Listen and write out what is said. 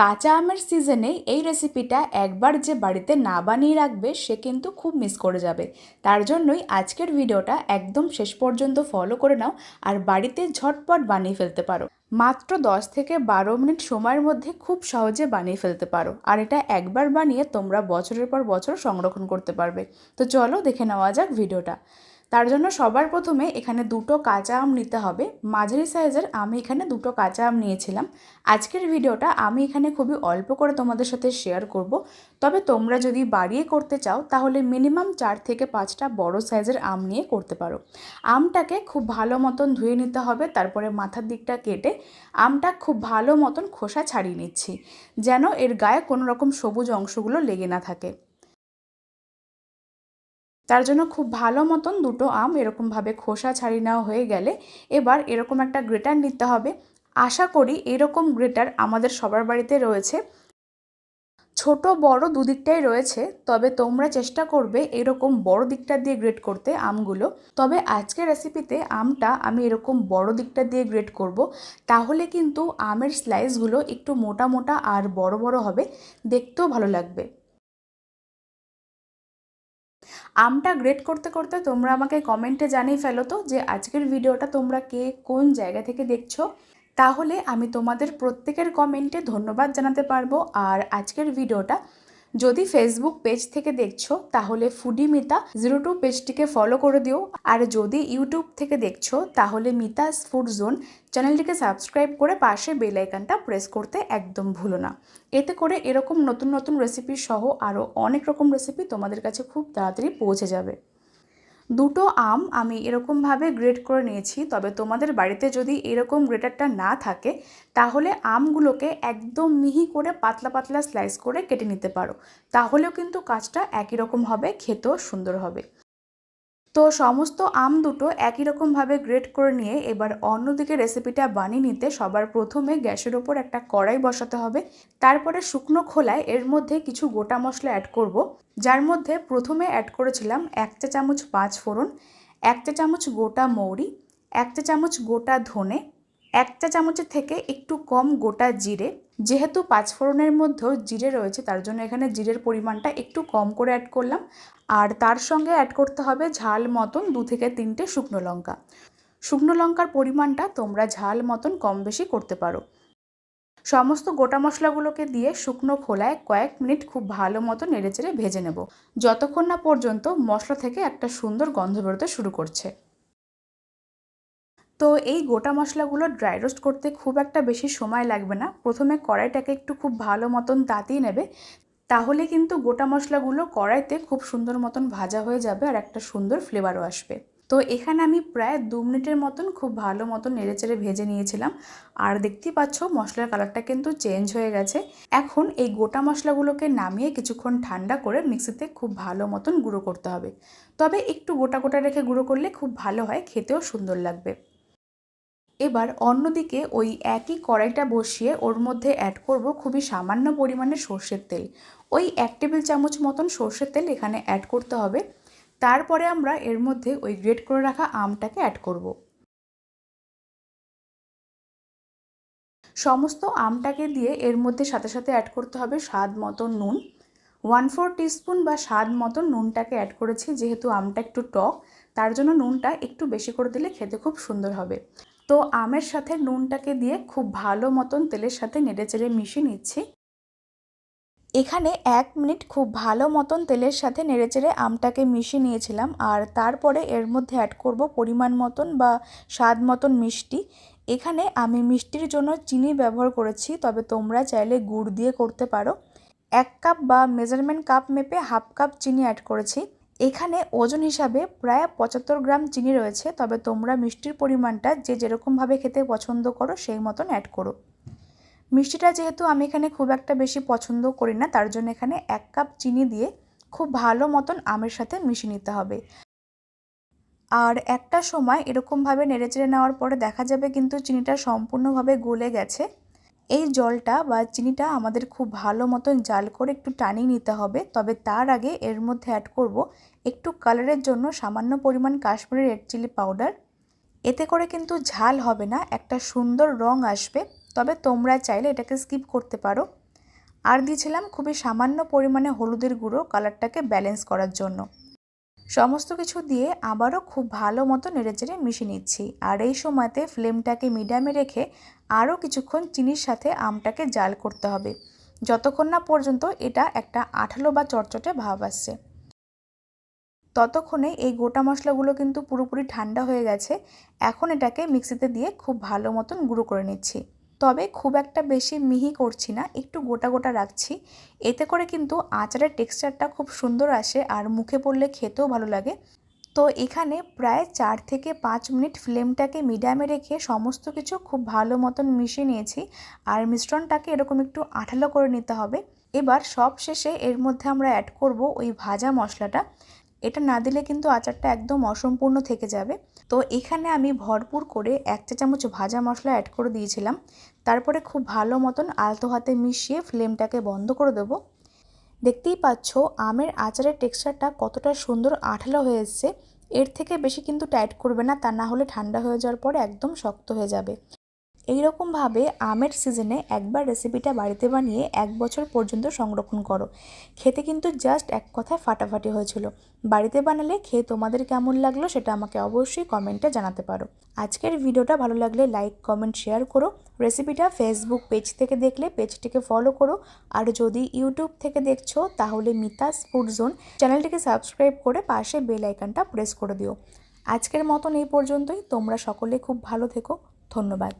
কাঁচা আমের সিজনে এই রেসিপিটা একবার যে বাড়িতে না বানিয়ে রাখবে, সে কিন্তু খুব মিস করে যাবে। তার জন্যই আজকের ভিডিওটা একদম শেষ পর্যন্ত ফলো করে নাও আর বাড়িতে ঝটপট বানিয়ে ফেলতে পারো। মাত্র 10 থেকে বারো মিনিট সময়ের মধ্যে খুব সহজে বানিয়ে ফেলতে পারো। আর এটা একবার বানিয়ে তোমরা বছরের পর বছর সংরক্ষণ করতে পারবে। তো চলো দেখে নেওয়া যাক ভিডিওটা তার জন্য সবার প্রথমে এখানে দুটো কাঁচা আম নিতে হবে। মাঝারি সাইজের আমি এখানে দুটো কাঁচা আম নিয়েছিলাম। আজকের ভিডিওটা আমি এখানে খুবই অল্প করে তোমাদের সাথে শেয়ার করব। তবে তোমরা যদি বাড়িয়ে করতে চাও, তাহলে মিনিমাম চার থেকে পাঁচটা বড় সাইজের আম নিয়ে করতে পারো। আমটাকে খুব ভালো মতন ধুয়ে নিতে হবে, তারপরে মাথার দিকটা কেটে আমটা খুব ভালো মতন খোসা ছাড়িয়ে নিচ্ছি, যেন এর গায়ে কোনো রকম সবুজ অংশগুলো লেগে না থাকে। তার জন্য খুব ভালো মতন দুটো আম এরকমভাবে খোসা ছাড়িয়ে নেওয়া হয়ে গেলে এবার এরকম একটা গ্রেটার নিতে হবে। আশা করি এরকম গ্রেটার আমাদের সবার বাড়িতে রয়েছে। ছোট, বড় দুদিকটাই রয়েছে, তবে তোমরা চেষ্টা করবে এরকম বড় দিকটা দিয়ে গ্রেট করতে আমগুলো। তবে আজকের রেসিপিতে আমটা আমি এরকম বড় দিকটা দিয়ে গ্রেট করব। তাহলে কিন্তু আমের স্লাইসগুলো একটু মোটা মোটা আর বড় বড় হবে, দেখতেও ভালো লাগবে। আমটা গ্রেট করতে করতে তোমরা আমাকে কমেন্টে জানিয়ে ফেলো তো যে আজকের ভিডিওটা তোমরা কে কোন জায়গা থেকে দেখছ। তাহলে আমি তোমাদের প্রত্যেকের কমেন্টে ধন্যবাদ জানাতে পারব। আর আজকের ভিডিওটা যদি ফেসবুক পেজ থেকে দেখছ, তাহলে ফুডি মিতা জিরো টু পেজটিকে ফলো করে দিও। আর যদি ইউটিউব থেকে দেখছ, তাহলে মিতাস ফুড জোন চ্যানেলটিকে সাবস্ক্রাইব করে পাশে বেল আইকনটা প্রেস করতে একদম ভুলো না। এতে করে এরকম নতুন নতুন রেসিপি সহ আরও অনেক রকম রেসিপি তোমাদের কাছে খুব তাড়াতাড়ি পৌঁছে যাবে। দুটো আম আমি এরকমভাবে গ্রেড করে নিয়েছি, তবে তোমাদের বাড়িতে যদি এরকম গ্রেটারটা না থাকে, তাহলে আমগুলোকে একদম মিহি করে পাতলা পাতলা স্লাইস করে কেটে নিতে পারো। তাহলেও কিন্তু কাজটা একই রকম হবে, খেতেও সুন্দর হবে। তো সমস্ত আম দুটো একই রকমভাবে গ্রেট করে নিয়ে এবার অন্যদিকে রেসিপিটা বানিয়ে নিতে সবার প্রথমে গ্যাসের ওপর একটা কড়াই বসাতে হবে। তারপরে শুকনো খোলায় এর মধ্যে কিছু গোটা মশলা অ্যাড করব। যার মধ্যে প্রথমে অ্যাড করেছিলাম এক চা চামচ পাঁচ ফোড়ন, এক চা চামচ গোটা মৌরি, এক চা চামচ গোটা ধনে এক চা চামচের থেকে একটু কম গোটা জিরে, যেহেতু পাঁচফোড়নের মধ্যেও জিরে রয়েছে, তার জন্য এখানে জিরের পরিমাণটা একটু কম করে অ্যাড করলাম। আর তার সঙ্গে অ্যাড করতে হবে ঝাল মতন দু থেকে তিনটে শুকনো লঙ্কা। শুকনো লঙ্কার পরিমাণটা তোমরা ঝাল মতন কম বেশি করতে পারো। সমস্ত গোটা মশলাগুলোকে দিয়ে শুকনো খোলায় কয়েক মিনিট খুব ভালো মতো নেড়েচেড়ে ভেজে নেব। যতক্ষণ না পর্যন্ত মশলা থেকে একটা সুন্দর গন্ধ বেরোতে শুরু করছে। তো এই গোটা মশলাগুলো ড্রাই রোস্ট করতে খুব একটা বেশি সময় লাগবে না। প্রথমে কড়াইটাকে একটু খুব ভালো মতন তাতিয়ে নেবে। তাহলে কিন্তু গোটা মশলাগুলো কড়াইতে খুব সুন্দর মতন ভাজা হয়ে যাবে আর একটা সুন্দর ফ্লেভারও আসবে। তো এখানে আমি প্রায় দু মিনিটের মতন খুব ভালো মতন নেড়েচেড়ে ভেজে নিয়েছিলাম। আর দেখতেই পাচ্ছ, মশলার কালারটা কিন্তু চেঞ্জ হয়ে গেছে। এখন এই গোটা মশলাগুলোকে নামিয়ে কিছুক্ষণ ঠান্ডা করে মিক্সিতে খুব ভালো মতন গুঁড়ো করতে হবে। তবে একটু গোটা গোটা রেখে গুঁড়ো করলে খুব ভালো হয়, খেতেও সুন্দর লাগবে। এবার অন্যদিকে ওই একই কড়াইটা বসিয়ে ওর মধ্যে অ্যাড করব খুবই সামান্য পরিমাণে সর্ষের তেল। ওই এক টেবিল চামচ মতন সর্ষের তেল এখানে অ্যাড করতে হবে। তারপরে আমরা এর মধ্যে ওই গ্রেট করে রাখা আমটাকে অ্যাড করব। সমস্ত আমটাকে দিয়ে এর মধ্যে সাথে সাথে অ্যাড করতে হবে স্বাদ মতন নুন। ওয়ান ফোর টিস্পুন বা স্বাদ মতন নুনটাকে অ্যাড করেছি, যেহেতু আমটা একটু টক, তার জন্য নুনটা একটু বেশি করে দিলে খেতে খুব সুন্দর হবে। তো আমের সাথে নুনটাকে দিয়ে খুব ভালো মতন তেলের সাথে নেড়েচেড়ে মিশিয়ে নিচ্ছি। এখানে এক মিনিট খুব ভালো মতন তেলের সাথে নেড়েচেড়ে আমটাকে মিশিয়ে নিয়েছিলাম আর তারপরে এর মধ্যে অ্যাড করব পরিমাণ মতন বা স্বাদ মতন মিষ্টি। এখানে আমি মিষ্টির জন্য চিনি ব্যবহার করেছি, তবে তোমরা চাইলে গুড় দিয়ে করতে পারো। এক কাপ বা মেজারমেন্ট কাপ মেপে হাফ কাপ চিনি অ্যাড করেছি। এখানে ওজন হিসাবে প্রায় পঁচাত্তর গ্রাম চিনি রয়েছে, তবে তোমরা মিষ্টির পরিমাণটা যে যেরকমভাবে খেতে পছন্দ করো সেই মতন অ্যাড করো। মিষ্টিটা যেহেতু আমি এখানে খুব একটা বেশি পছন্দ করি না, তার জন্য এখানে এক কাপ চিনি দিয়ে খুব ভালো মতন আমের সাথে মিশিয়ে নিতে হবে। আর একটা সময় এরকমভাবে নেড়েচেড়ে নেওয়ার পরে দেখা যাবে কিন্তু চিনিটা সম্পূর্ণভাবে গলে গেছে। এই জলটা বা চিনিটা আমাদের খুব ভালো মতন জাল করে একটু টানিয়ে নিতে হবে। তবে তার আগে এর মধ্যে অ্যাড করব একটু কালারের জন্য সামান্য পরিমাণ কাশ্মীরি রেড চিলি পাউডার এতে করে কিন্তু ঝাল হবে না, একটা সুন্দর রং আসবে। তবে তোমরা চাইলে এটাকে স্কিপ করতে পারো। আর দিয়েছিলাম খুবই সামান্য পরিমাণে হলুদের গুঁড়ো কালারটাকে ব্যালেন্স করার জন্য। সমস্ত কিছু দিয়ে আবারও খুব ভালো মতো নেড়েচেড়ে মিশিয়ে নিচ্ছি। আর এই সময়তে ফ্লেমটাকে মিডিয়ামে রেখে আরও কিছুক্ষণ চিনির সাথে আমটাকে জাল করতে হবে। যতক্ষণ না পর্যন্ত এটা একটা আঠালো বা চটচটে ভাব আসছে। ততক্ষণে এই গোটা মশলাগুলো কিন্তু পুরোপুরি ঠান্ডা হয়ে গেছে। এখন এটাকে মিক্সিতে দিয়ে খুব ভালো মতন গুঁড়ো করে নিচ্ছি। তবে খুব একটা বেশি মিহি করছি না, একটু গোটা গোটা রাখছি। এতে করে কিন্তু আচারের টেক্সচারটা খুব সুন্দর আসে আর মুখে পড়লে খেতেও ভালো লাগে। তো এখানে প্রায় চার থেকে পাঁচ মিনিট ফ্লেমটাকে মিডিয়ামে রেখে সমস্ত কিছু খুব ভালো মতন মিশিয়ে নিয়েছি আর মিশ্রণটাকে এরকম একটু আঠালো করে নিতে হবে। এবার সব শেষে এর মধ্যে আমরা অ্যাড করব ওই ভাজা মশলাটা। এটা না দিলে কিন্তু আচারটা একদম অসম্পূর্ণ থেকে যাবে। তো এখানে আমি ভরপুর করে এক চা চামচ ভাজা মশলা অ্যাড করে দিয়েছিলাম। তারপরে খুব ভালো মতন আলতো হাতে মিশিয়ে ফ্লেমটাকে বন্ধ করে দেবো। দেখতেই পাচ্ছ, আমের আচারের টেক্সচারটা কতটা সুন্দর আঠালো হয়ে এসছে। এর থেকে বেশি কিন্তু টাইট করবে না, তা না হলে ঠান্ডা হয়ে যাওয়ার পরে একদম শক্ত হয়ে যাবে। এইরকমভাবে আমের সিজনে একবার রেসিপিটা বাড়িতে বানিয়ে এক বছর পর্যন্ত সংরক্ষণ করো। খেতে কিন্তু জাস্ট এক কথায় ফাটাফাটি হয়েছিল। বাড়িতে বানালে খেয়ে তোমাদের কেমন লাগল সেটা আমাকে অবশ্যই কমেন্টে জানাতে পারো। আজকের ভিডিওটা ভালো লাগলে লাইক কমেন্ট শেয়ার করো। রেসিপিটা ফেসবুক পেজ থেকে দেখলে পেজটিকে ফলো করো। আর যদি ইউটিউব থেকে দেখছ, তাহলে মিতাস ফুড জোন চ্যানেলটিকে সাবস্ক্রাইব করে পাশে বেল আইকনটা প্রেস করে দিও। আজকের মতন এই পর্যন্তই। তোমরা সকলে খুব ভালো থেকো। ধন্যবাদ।